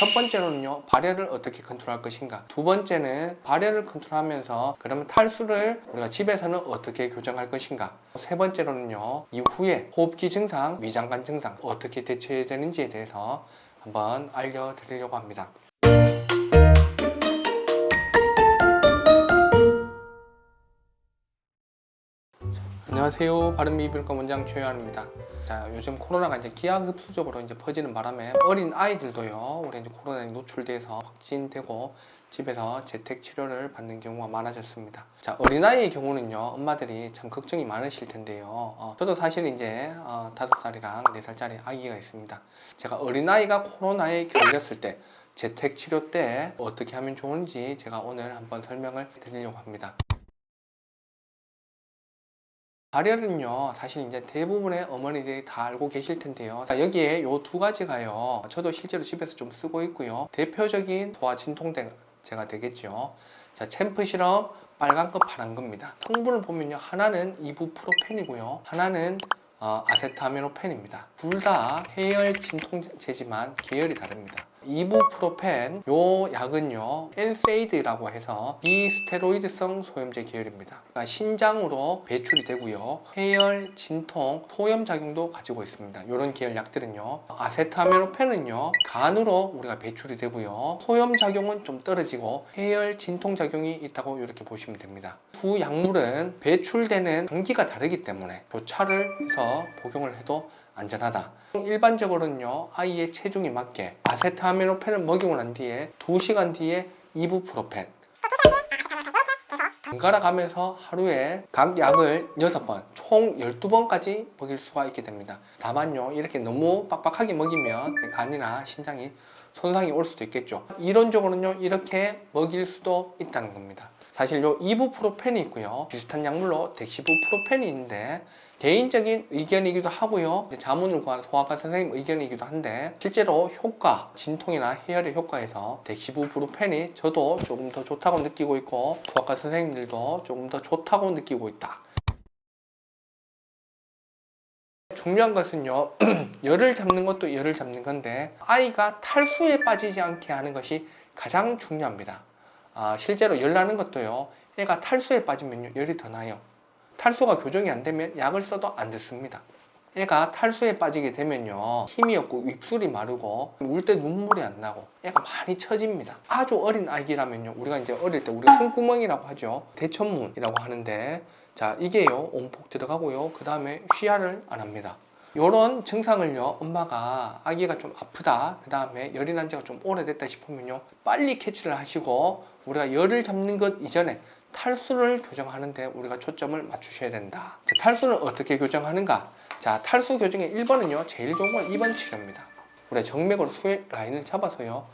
첫 번째로는요, 발열을 어떻게 컨트롤할 것인가. 두 번째는 발열을 컨트롤하면서 그러면 탈수를 우리가 집에서는 어떻게 교정할 것인가. 세 번째로는요, 이후에 호흡기 증상, 위장관 증상 어떻게 대처해야 되는지에 대해서 한번 알려드리려고 합니다. 안녕하세요. 바른미비인과 원장 최현입니다. 자, 요즘 코로나가 이제 기하급수적으로 이제 퍼지는 바람에 어린 아이들도요, 우리 이제 코로나에 노출돼서 확진되고 집에서 재택 치료를 받는 경우가 많아졌습니다. 자, 어린아이의 경우는요, 엄마들이 참 걱정이 많으실 텐데요. 어, 저도 사실 이제 어, 다섯 살이랑 네 살짜리 아기가 있습니다. 제가 어린아이가 코로나에 걸렸을 때 재택 치료 때 어떻게 하면 좋은지 제가 오늘 한번 설명을 드리려고 합니다. 발열은요 사실 이제 대부분의 어머니들이 다 알고 계실 텐데요. 자, 여기에 요 두 가지가요 저도 실제로 집에서 좀 쓰고 있고요. 대표적인 소화 진통제가 되겠죠. 자 챔프 시럽 빨간 거 파란 겁니다. 성분을 보면요 하나는 이부프로펜이고요. 하나는 어, 아세타미노펜입니다. 둘 다 해열 진통제지만 계열이 다릅니다 이부프로펜 요 약은요 엔세이드라고 해서 비스테로이드성 소염제 계열입니다. 그러니까 신장으로 배출이 되고요. 해열, 진통, 소염 작용도 가지고 있습니다. 이런 계열 약들은요. 아세타미노펜은요 간으로 우리가 배출이 되고요. 소염 작용은 좀 떨어지고 해열, 진통 작용이 있다고 이렇게 보시면 됩니다. 두 약물은 배출되는 단기가 다르기 때문에 교차를 해서 복용을 해도 안전하다. 일반적으로는요, 아이의 체중에 맞게 아세타미노펜을 먹이고 난 뒤에 2시간 뒤에 이부프로펜. 번갈아 가면서 하루에 각 약을 6번, 총 12번까지 먹일 수가 있게 됩니다. 다만요, 이렇게 너무 빡빡하게 먹이면 간이나 신장이 손상이 올 수도 있겠죠. 이론적으로는요, 이렇게 먹일 수도 있다는 겁니다. 사실 요 이부프로펜이 있고요. 비슷한 약물로 덱시부프로펜이 있는데 개인적인 의견이기도 하고요. 자문을 구한 소아과 선생님 의견이기도 한데 실제로 효과, 진통이나 해열의 효과에서 덱시부프로펜이 저도 조금 더 좋다고 느끼고 있고 소아과 선생님들도 조금 더 좋다고 느끼고 있다. 중요한 것은요, 열을 잡는 것도 열을 잡는 건데, 아이가 탈수에 빠지지 않게 하는 것이 가장 중요합니다. 아, 실제로 열 나는 것도요, 애가 탈수에 빠지면 열이 더 나요. 탈수가 교정이 안 되면 약을 써도 안 듣습니다. 애가 탈수에 빠지게 되면요. 힘이 없고 입술이 마르고 울 때 눈물이 안 나고 애가 많이 처집니다. 아주 어린 아기라면요. 우리가 이제 어릴 때 우리가 손구멍이라고 하죠. 대천문이라고 하는데 자 이게요. 온폭 들어가고요. 그 다음에 쉬야를 안 합니다 이런 증상을요 엄마가 아기가 좀 아프다 그 다음에 열이 난 지가 좀 오래됐다 싶으면요 빨리 캐치를 하시고 우리가 열을 잡는 것 이전에 탈수를 교정하는데 우리가 초점을 맞추셔야 된다. 자, 탈수는 어떻게 교정하는가? 자 탈수 교정의 1번은요 제일 좋은 건 2번 치료입니다. 우리가 정맥으로 수액 라인을 잡아서요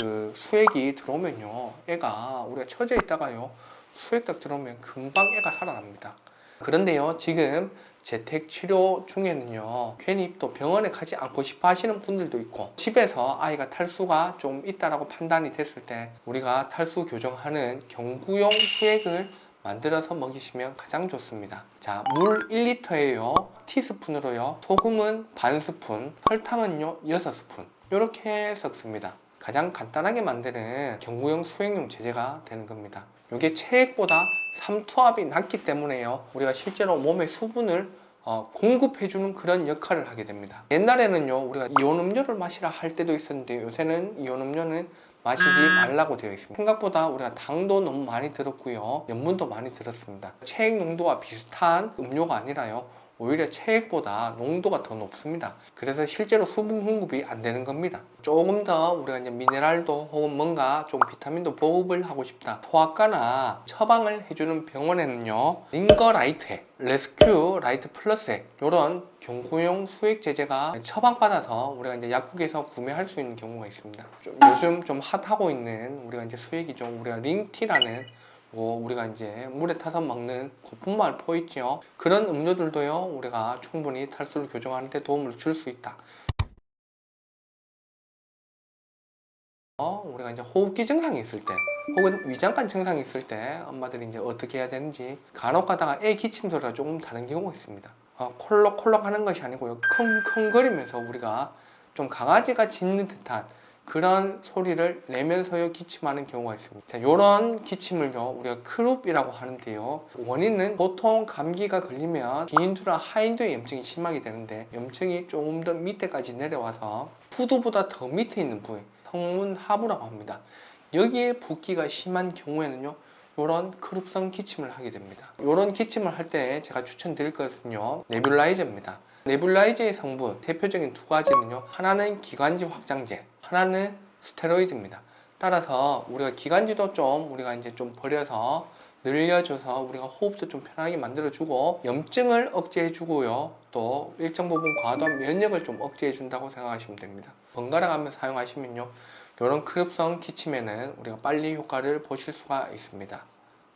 그 수액이 들어오면요 애가 우리가 처져 있다가요 수액 딱 들어오면 금방 애가 살아납니다. 그런데요 지금 재택 치료 중에는요 괜히 또 병원에 가지 않고 싶어 하시는 분들도 있고 집에서 아이가 탈수가 좀 있다라고 판단이 됐을 때 우리가 탈수 교정하는 경구용 수액을 만들어서 먹이시면 가장 좋습니다. 자 물 1리터에요. 티스푼으로요. 소금은 반 스푼 설탕은요 6스푼. 이렇게 섞습니다. 가장 간단하게 만드는 경구용 수액용 제제가 되는 겁니다 이게 체액보다 삼투압이 낮기 때문에요. 우리가 실제로 몸에 수분을 어, 공급해주는 그런 역할을 하게 됩니다. 옛날에는요 우리가 이온 음료를 마시라 할 때도 있었는데 요새는 이온 음료는 마시지 말라고 되어 있습니다. 생각보다 우리가 당도 너무 많이 들었고요. 염분도 많이 들었습니다. 체액 농도와 비슷한 음료가 아니라요 오히려 체액보다 농도가 더 높습니다. 그래서 실제로 수분 공급이 안 되는 겁니다. 조금 더 우리가 이제 미네랄도 혹은 뭔가 좀 비타민도 보급을 하고 싶다. 소아과나 처방을 해주는 병원에는요, 링거 라이트액, 레스큐 라이트 플러스액 이런 경구용 수액 제제가 처방받아서 우리가 이제 약국에서 구매할 수 있는 경우가 있습니다. 좀 요즘 좀 핫하고 있는 우리가 이제 수액이죠. 우리가 링티라는 뭐 우리가 이제 물에 타서 먹는 고품말 포 있죠 그런 음료들도요 우리가 충분히 탈수를 교정하는 데 도움을 줄 수 있다. 어, 우리가 이제 호흡기 증상이 있을 때 혹은 위장관 증상이 있을 때 엄마들이 이제 어떻게 해야 되는지 간혹 가다가 애 기침 소리가 조금 다른 경우가 있습니다. 어, 콜록콜록 하는 것이 아니고요. 킁킁 거리면서 우리가 좀 강아지가 짖는 듯한 그런 소리를 내면서요 기침하는 경우가 있습니다. 자, 이런 기침을요 우리가 크룹이라고 하는데요. 원인은 보통 감기가 걸리면 비인두나 하인두의 염증이 심하게 되는데 염증이 조금 더 밑에까지 내려와서 후두보다 더 밑에 있는 부위 성문 하부라고 합니다. 여기에 붓기가 심한 경우에는요. 이런 크룹성 기침을 하게 됩니다. 이런 기침을 할 때 제가 추천드릴 것은요. 네뷸라이저입니다. 네뷸라이저의 성분 대표적인 두 가지는요. 하나는 기관지 확장제, 하나는 스테로이드입니다. 따라서 우리가 기관지도 좀 우리가 이제 좀 버려서 늘려줘서 우리가 호흡도 좀 편하게 만들어주고 염증을 억제해주고요. 또 일정 부분 과도한 면역을 좀 억제해준다고 생각하시면 됩니다. 번갈아 가며 사용하시면요. 이런 크롭성 기침에는 우리가 빨리 효과를 보실 수가 있습니다.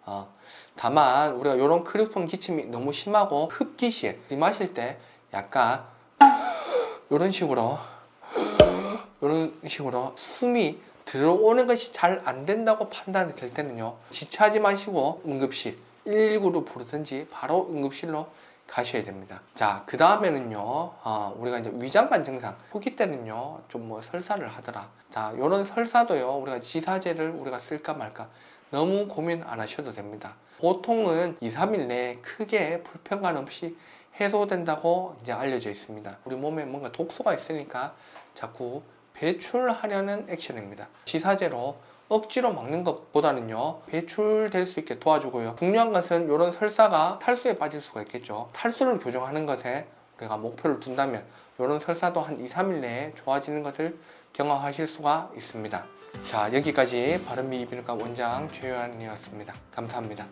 어, 다만 우리가 이런 크롭성 기침이 너무 심하고 흡기 시에 마실 때 약간 이런 식으로 이런 식으로 숨이 들어오는 것이 잘 안 된다고 판단이 될 때는요 지체하지 마시고 응급실 119로 부르든지 바로 응급실로 가셔야 됩니다. 자, 그 다음에는요, 어, 우리가 이제 위장관 증상, 후기 때는요, 좀 뭐 설사를 하더라. 자, 요런 설사도요, 우리가 지사제를 우리가 쓸까 말까 너무 고민 안 하셔도 됩니다. 보통은 2, 3일 내에 크게 불편감 없이 해소된다고 이제 알려져 있습니다. 우리 몸에 뭔가 독소가 있으니까 자꾸 배출하려는 액션입니다. 지사제로 억지로 막는 것보다는요 배출될 수 있게 도와주고요. 중요한 것은 이런 설사가 탈수에 빠질 수가 있겠죠. 탈수를 교정하는 것에 우리가 목표를 둔다면 이런 설사도 한 2, 3일 내에 좋아지는 것을 경험하실 수가 있습니다. 자 여기까지 바른미 이비인후과 원장 최요한이었습니다. 감사합니다